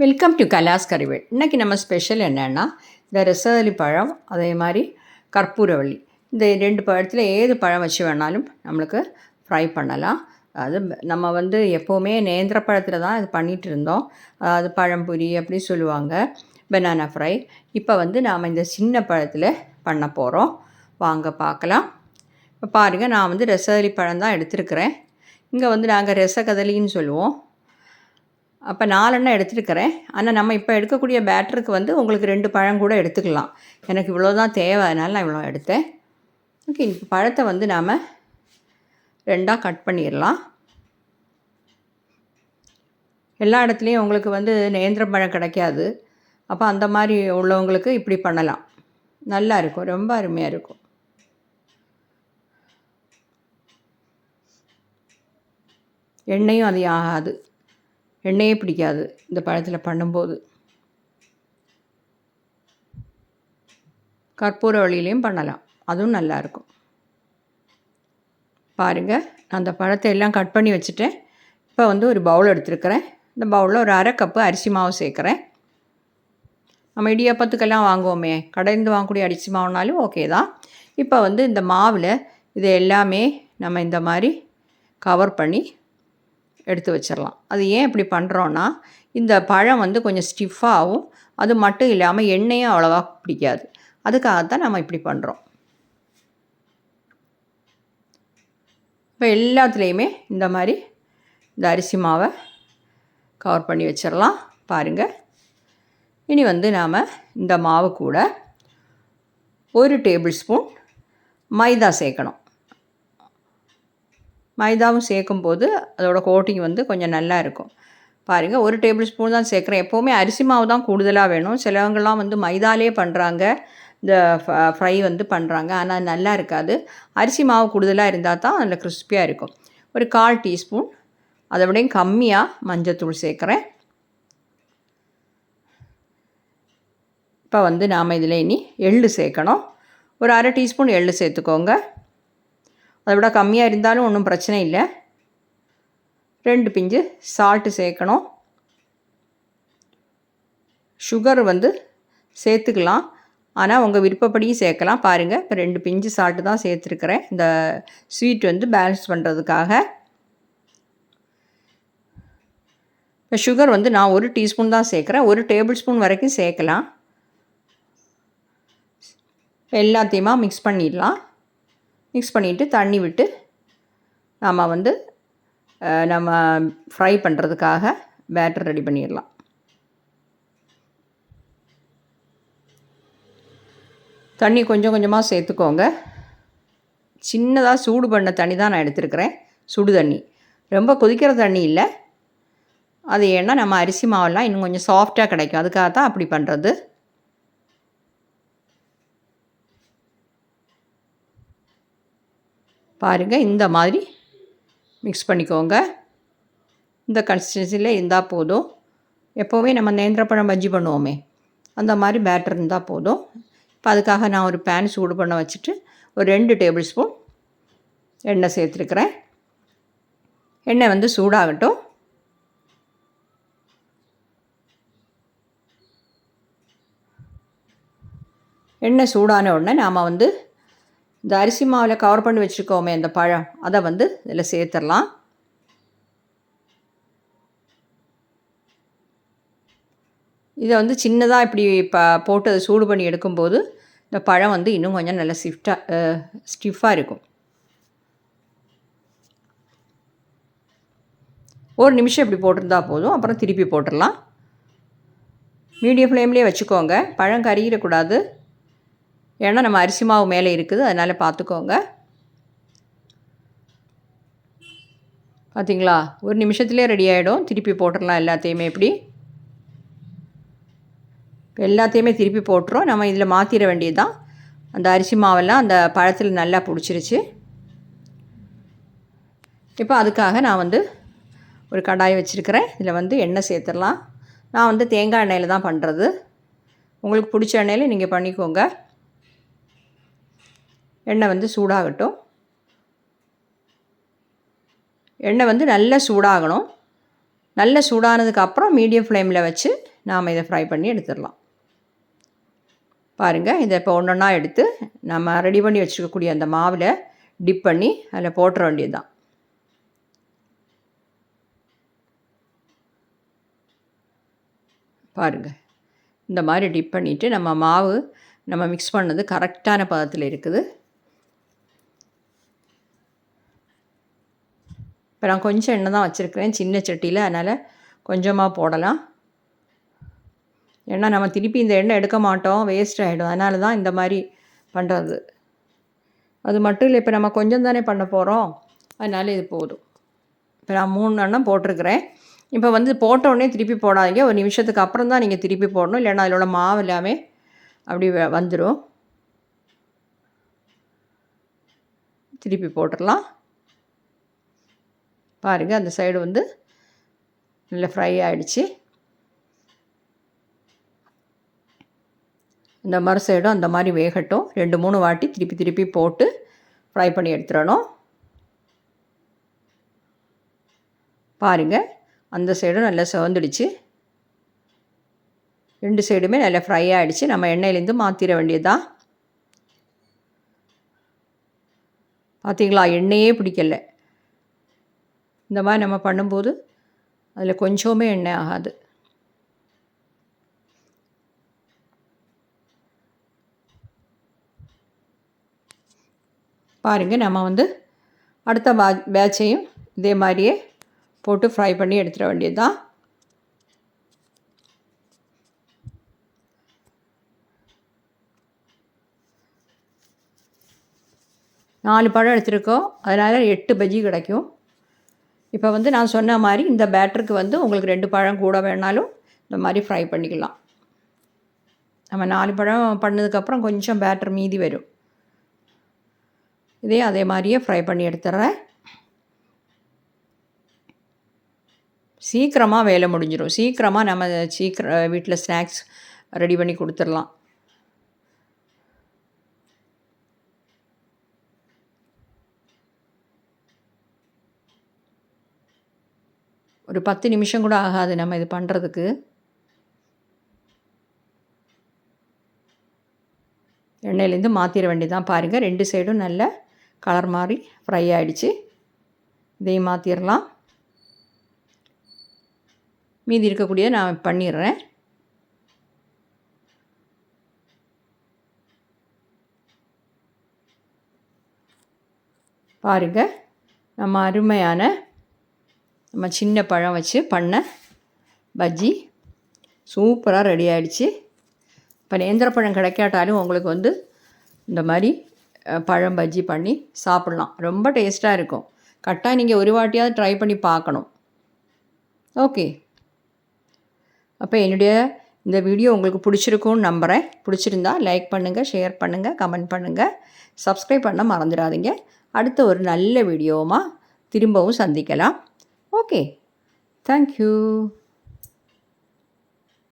Welcome to கலாஸ் கறிவேல் இன்றைக்கி நம்ம special என்னென்னா இந்த ரசவலி பழம் அதே மாதிரி கற்பூரவள்ளி. இந்த ரெண்டு பழத்தில் ஏது பழம் வச்சு வேணாலும் நம்மளுக்கு ஃப்ரை பண்ணலாம். அது நம்ம வந்து எப்போவுமே நேந்திர பழத்தில் தான் இது பண்ணிகிட்டு இருந்தோம். அதாவது பழம்புரி அப்படி சொல்லுவாங்க பெனானா ஃப்ரை இப்போ வந்து நாம் இந்த சின்ன பழத்தில் பண்ண போகிறோம் வாங்க பார்க்கலாம். இப்போ பாருங்கள் நான் வந்து ரசவலி பழம் தான் எடுத்திருக்கிறேன். இங்கே வந்து நாங்கள் ரசகதலின்னு சொல்லுவோம். அப்போ நாலெண்ணெய் எடுத்துருக்கிறேன் ஆனால் நம்ம இப்போ எடுக்கக்கூடிய பேட்டருக்கு வந்து உங்களுக்கு ரெண்டு பழம் கூட எடுத்துக்கலாம். எனக்கு இவ்வளோ தான் தேவை அதனால் நான் இவ்வளோ எடுத்தேன். ஓகே இப்போ பழத்தை வந்து நாம் ரெண்டாக கட் பண்ணிடலாம். எல்லா இடத்துலையும் உங்களுக்கு வந்து நேந்திர பழம் கிடைக்காது. அப்போ அந்த மாதிரி உள்ளவங்களுக்கு இப்படி பண்ணலாம். நல்லா இருக்கும் ரொம்ப அருமையாக இருக்கும். எண்ணெயும் அதிகம் ஆகாது. எண்ணெயே பிடிக்காது இந்த பழத்தில் பண்ணும்போது. கற்பூர வழியிலையும் பண்ணலாம். அதுவும் நல்லாயிருக்கும் பாருங்கள் அந்த பழத்தை எல்லாம் கட் பண்ணி வச்சுட்டேன். இப்போ வந்து ஒரு பவுல் எடுத்துருக்கிறேன். இந்த பவுலில் ஒரு அரை கப்பு அரிசி மாவு சேர்க்குறேன். நம்ம இடியாப்பத்துக்கெல்லாம் வாங்குவோமே. கடைந்து வாங்கக்கூடிய அரிசி மாவுனாலும் ஓகே தான். இப்போ வந்து இந்த மாவில் இது எல்லாமே நம்ம இந்த மாதிரி கவர் பண்ணி எடுத்து வச்சிடலாம் அது ஏன் இப்படி பண்ணுறோன்னா இந்த பழம் வந்து கொஞ்சம் ஸ்டிஃபாகவும் அது மட்டும் இல்லாமல் எண்ணெயும் அவ்வளோவா பிடிக்காது. அதுக்காகத்தான் நம்ம இப்படி பண்ணுறோம் இப்போ எல்லாத்துலேயுமே இந்த மாதிரி இந்த அரிசி மாவை கவர் பண்ணி வச்சிடலாம் பாருங்கள் இனி வந்து நாம் இந்த மாவு கூட ஒரு டேபிள் ஸ்பூன் மைதா சேர்க்கணும். மைதாவும் சேர்க்கும்போது அதோடய கோட்டிங் வந்து கொஞ்சம் நல்லா இருக்கும். பாருங்கள் ஒரு டேபிள் ஸ்பூன் தான் சேர்க்குறேன். எப்போவுமே அரிசி மாவு தான் கூடுதலாக வேணும். சிலவங்கள்லாம் வந்து மைதாலே பண்ணுறாங்க இந்த ஃப்ரை வந்து பண்ணுறாங்க ஆனால் நல்லா இருக்காது. அரிசி மாவு கூடுதலாக இருந்தால் தான் அதில் கிறிஸ்பியாக இருக்கும். ஒரு கால் டீஸ்பூன் அதை விடையும் கம்மியாக மஞ்சத்தூள் சேர்க்குறேன். இப்போ வந்து நாம் இதில் இனி எள்ளு சேர்க்கணும். ஒரு அரை டீஸ்பூன் எள்ளு சேர்த்துக்கோங்க. அதை விட கம்மியாக இருந்தாலும் ஒன்றும் பிரச்சனை இல்லை. ரெண்டு பிஞ்சு சால்ட்டு சேர்க்கணும். சுகர் வந்து சேர்த்துக்கலாம். ஆனால் உங்கள் விருப்பப்படியும் சேர்க்கலாம். பாருங்கள் இப்போ ரெண்டு பிஞ்சு சால்ட்டு தான் சேர்த்துருக்குறேன். இந்த ஸ்வீட் வந்து பேலன்ஸ் பண்ணுறதுக்காக இப்போ சுகர் வந்து நான் ஒரு டீஸ்பூன் தான் சேர்க்குறேன். ஒரு டேபிள் ஸ்பூன் வரைக்கும் சேர்க்கலாம். எல்லாத்தையுமா மிக்ஸ் பண்ணிடலாம். மிக்ஸ் பண்ணிவிட்டு தண்ணி விட்டு நம்ம வந்து நம்ம ஃப்ரை பண்ணுறதுக்காக பேட்டர் ரெடி பண்ணிடலாம். தண்ணி கொஞ்சம் கொஞ்சமாக சேர்த்துக்கோங்க. சின்னதாக சூடு பண்ண தண்ணி தான் நான் எடுத்துருக்கிறேன். சுடு தண்ணி. ரொம்ப கொதிக்கிற தண்ணி இல்லை. அது ஏன்னா நம்ம அரிசி மாவெல்லாம் இன்னும் கொஞ்சம் சாஃப்டாக கிடைக்கும். அதுக்காக தான் அப்படி பண்ணுறது பாருங்கள் இந்த மாதிரி மிக்ஸ் பண்ணிக்கோங்க. இந்த கன்சிஸ்டன்சியில் இருந்தால் போதும். எப்போவுமே நம்ம நேந்திரப்பழம் பஜ்ஜி பண்ணுவோமே அந்த மாதிரி பேட்டர் இருந்தால் போதும். இப்போ அதுக்காக நான் ஒரு பேன் சூடு பண்ண வச்சுட்டு ஒரு ரெண்டு டேபிள் ஸ்பூன் எண்ணெய் சேர்த்துருக்குறேன். எண்ணெய் வந்து சூடாகட்டும். எண்ணெய் சூடான உடனே நாம் வந்து இந்த அரிசி மாவில் கவர் பண்ணி வச்சுருக்கோமே இந்த பழம் அதை வந்து இதில் சேர்த்துடலாம். இதை வந்து சின்னதாக இப்படி ப போட்டு அதை சூடு பண்ணி எடுக்கும்போது இந்த பழம் வந்து இன்னும் கொஞ்சம் நல்லா ஸ்டிஃப்டாக ஸ்டிஃபாக இருக்கும். ஒரு நிமிஷம் இப்படி போட்டிருந்தா போதும் அப்புறம் திருப்பி போட்டுடலாம். மீடியம் ஃப்ளேம்லேயே வச்சுக்கோங்க. பழம் கறியிடக்கூடாது ஏன்னா நம்ம அரிசி மாவு மேலே இருக்குது அதனால் பார்த்துக்கோங்க. பார்த்திங்களா ஒரு நிமிஷத்துலேயே ரெடி ஆகிடும் திருப்பி போட்டுடலாம் எல்லாத்தையுமே இப்படி எல்லாத்தையுமே திருப்பி போட்டுரும் நம்ம இதில் மாற்றிட வேண்டியது தான் அந்த அரிசி மாவெல்லாம் அந்த பழத்தில் நல்லா பிடிச்சிருச்சு. இப்போ அதுக்காக நான் வந்து ஒரு கடாயை வச்சுருக்கிறேன். இதில் வந்து எண்ணெய் சேர்த்துடலாம். நான் வந்து தேங்காய் எண்ணெயில் தான் பண்ணுறது உங்களுக்கு பிடிச்ச எண்ணெயில் நீங்கள் பண்ணிக்கோங்க. எண்ணெய் வந்து சூடாகட்டும். எண்ணெய் வந்து நல்லா சூடாகணும். நல்ல சூடானதுக்கப்புறம் மீடியம் ஃப்ளேமில் வச்சு நாம் இதை ஃப்ரை பண்ணி எடுத்துடலாம். பாருங்கள் இதை இப்போ ஒன்று ஒன்றா எடுத்து நம்ம ரெடி பண்ணி வச்சுருக்கக்கூடிய அந்த மாவில் டிப் பண்ணி அதில் போட்டுற வேண்டியது தான் பாருங்கள் இந்த மாதிரி டிப் பண்ணிவிட்டு நம்ம மாவு நம்ம மிக்ஸ் பண்ணது கரெக்டான பதத்தில் இருக்குது. இப்போ நான் கொஞ்சம் எண்ணெய் தான் வச்சுருக்கிறேன். சின்ன சட்டியில். அதனால் கொஞ்சமாக போடலாம். ஏன்னா நம்ம திருப்பி இந்த எண்ணெய் எடுக்க மாட்டோம். வேஸ்ட் ஆகிடும் அதனால தான் இந்த மாதிரி பண்ணுறது அது மட்டும் இல்லை இப்போ நம்ம கொஞ்சம் தானே பண்ண போகிறோம் அதனால் இது போதும். இப்போ நான் மூணு எண்ணம் போட்டிருக்கிறேன். இப்போ வந்து போட்டோடனே திருப்பி போடாதீங்க. ஒரு நிமிஷத்துக்கு அப்புறம் தான் நீங்கள் திருப்பி போடணும். இல்லைன்னா அதில் உள்ள மாவு எல்லாமே அப்படி வந்துடும் திருப்பி போட்டுடலாம். பாருங்கள் அந்த சைடு வந்து நல்லா ஃப்ரை ஆகிடுச்சு இந்த மறு சைடும் அந்த மாதிரி வேகட்டும். ரெண்டு மூணு வாட்டி திருப்பி திருப்பி போட்டு ஃப்ரை பண்ணி எடுத்துடணும். பாருங்கள் அந்த சைடும் நல்லா சிவந்துடுச்சு. ரெண்டு சைடுமே நல்லா ஃப்ரை ஆகிடுச்சு நம்ம எண்ணெயிலேருந்து மாற்றிட வேண்டியதுதான். பார்த்தீங்களா எண்ணெயே பிடிக்கல. இந்த மாதிரி நம்ம பண்ணும்போது அதில் கொஞ்சமே எண்ணெய் ஆகாது. பாருங்கள் நம்ம வந்து அடுத்த பா பேட்சையும் இதே மாதிரியே போட்டு ஃப்ரை பண்ணி எடுத்துட வேண்டியது தான் நாலு பழம் எடுத்திருக்கோம். அதனால் எட்டு பஜ்ஜி கிடைக்கும். இப்போ வந்து நான் சொன்ன மாதிரி இந்த பேட்டருக்கு வந்து உங்களுக்கு ரெண்டு பழம் கூட வேணாலும் இந்த மாதிரி ஃப்ரை பண்ணிக்கலாம். நம்ம நாலு பழம் பண்ணதுக்கப்புறம் கொஞ்சம் பேட்டர் மீதி வரும். இதே அதே மாதிரியே ஃப்ரை பண்ணி எடுத்துட்றேன் சீக்கிரமாக வேலை முடிஞ்சிடும் சீக்கிரமாக நம்ம சீக்கிரம் வீட்டில் ஸ்நாக்ஸ் ரெடி பண்ணி கொடுத்துடலாம். ஒரு பத்து நிமிஷம் கூட ஆகாது நம்ம இது பண்ணுறதுக்கு எண்ணெயிலேருந்து மாற்றிட வேண்டியதான் பாருங்கள் ரெண்டு சைடும் நல்ல கலர் மாதிரி ஃப்ரை ஆகிடுச்சு இதையும் மாற்றிடலாம் மீதி இருக்கக்கூடிய நான் பண்ணிடுறேன். பாருங்கள் நம்ம அருமையான நம்ம சின்ன பழம் வச்சு பண்ண பஜ்ஜி சூப்பராக ரெடி ஆகிடுச்சு இப்போ நேந்திரப்பழம் கிடைக்காட்டாலும் உங்களுக்கு வந்து இந்த மாதிரி பழம் பஜ்ஜி பண்ணி சாப்பிட்லாம். ரொம்ப டேஸ்ட்டாக இருக்கும். கரெக்டாக நீங்கள் ஒரு வாட்டியாவது ட்ரை பண்ணி பார்க்கணும். ஓகே அப்போ என்னுடைய இந்த வீடியோ உங்களுக்கு பிடிச்சிருக்கும்னு நம்புகிறேன் பிடிச்சிருந்தா லைக் பண்ணுங்கள் ஷேர் பண்ணுங்கள் கமெண்ட் பண்ணுங்கள் சப்ஸ்கிரைப் பண்ண மறந்துடாதீங்க. அடுத்த ஒரு நல்ல வீடியோவுமா திரும்பவும் சந்திக்கலாம். Okay thank you